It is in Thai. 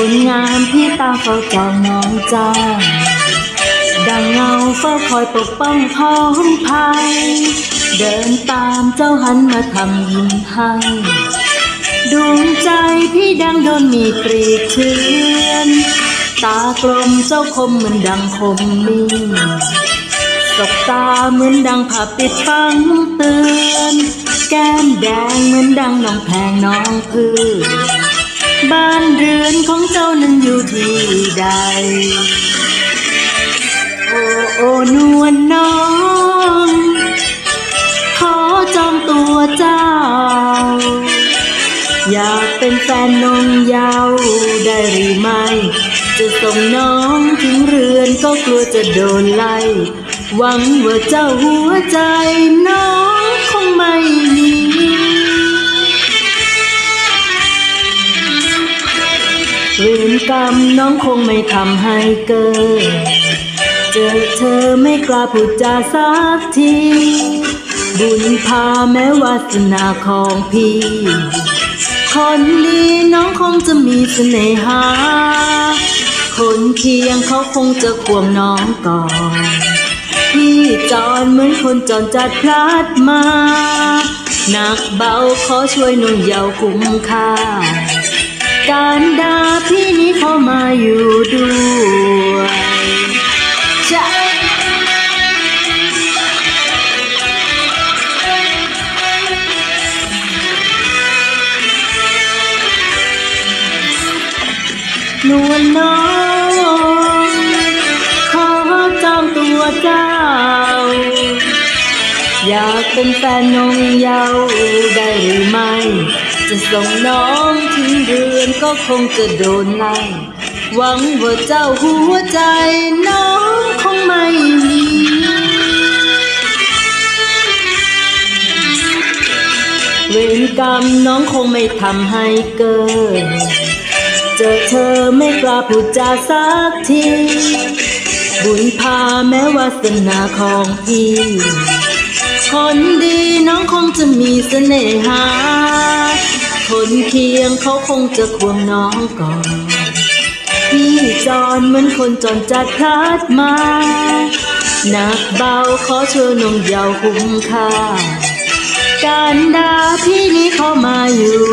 ามพี่ตามเฝ้าจองน้องจ้าดังเงาเฝ้าคอยปกป้องพ้องภัย เดินตามเจ้าหันมาทำยิ้มให้ดวงใจพี่ดังโดนมีกรีเชือนตากลมเจ้าคมเหมือนดังคมมีตกตาเหมือนดังผ้าปิดฟังเตือน แก้มแดงเหมือนดังน้องแพงน้องพืช บ้านเรือนของเจ้านั้นอยู่ที่ใด โอ้โอ้นวลน้อง ขอจองตัวเจ้า อยากเป็นแฟนนงเยาวได้หรือไม่ จะส่งน้องถึงเรือนก็กลัวจะโดนไล่ หวังว่าเจ้าหัวใจน้องคงไม่มี กรรมน้องคงไม่ทำให้เกิด เจอเธอไม่กล้าพูดจาสักที บุญพาแม้วาสนาของพี่ คนดีน้องคงจะมีเสน่หา คนเคียงเขาคงจะควงน้องก่อนพี่จอนเหมือนคนจอนจัดพลัดมาหนักเบาขอช่วยนุ่นเยาว์คุ้มค่า การดาพี่นี้เข้ามาอยู่ด้วยจะนวลน้องขอจองตัวเจ้า อยากเป็นแฟนนงเยาได้หรือไม่ จะส่งน้องถึงเรือนก็คงจะโดนไล่หวังว่าเจ้าหัวใจน้องคงไม่มีเวรกรรมน้องคงไม่ทำให้เกิน เจอเธอไม่กล้าพูดจาสักที บุญพาแม้วาสนาของพี่คนดีน้องคงจะมีเสน่หา คนเคียงเขาคงจะควงน้องก่อน พี่จอนเหมือนคนจอนจัดพลาดมา หนักเบาขอเชิญนงเยาวคุ้มค่า การดาพี่นี้เขามาอยู่